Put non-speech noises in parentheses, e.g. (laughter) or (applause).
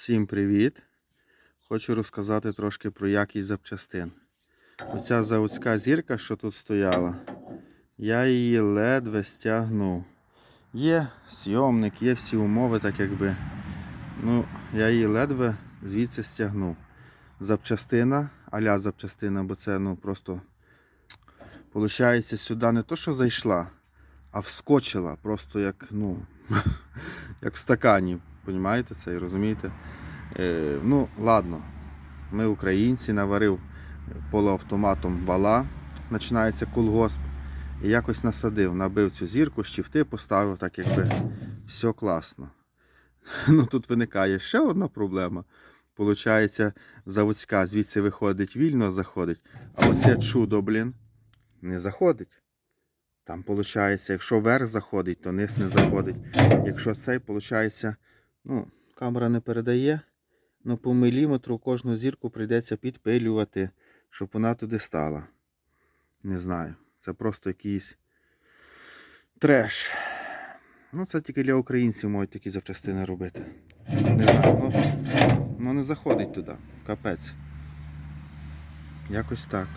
Всім привіт! Хочу розказати трошки про якість запчастин. Оця заводська зірка, що тут стояла, я її ледве стягнув. Є сйомник, є всі умови, так якби. Ну, я її ледве звідси стягнув. Запчастина, аля запчастина, бо це ну просто. Получається, сюди не то, що зайшла, а вскочила, просто як, ну, (laughs) як в стакані. Понімаєте це і розумієте? Е, ну, ладно, ми українці, наварив полуавтоматом вала, починається колгосп. І якось насадив, набив цю зірку, щифти поставив, так якби все класно. (laughs) Ну тут виникає ще одна проблема. Получається, заводська звідси виходить вільно заходить, а оце чудо, блін, не заходить. Там, виходить, якщо верх заходить, то низ не заходить. Якщо цей, виходить, ну, камера не передає, але по міліметру кожну зірку прийдеться підпилювати, щоб вона туди стала. Не знаю. Це просто якийсь треш. Ну, це тільки для українців можуть такі запчастини робити. Не знаю, ну, ну не заходить туди. Капець. Якось так.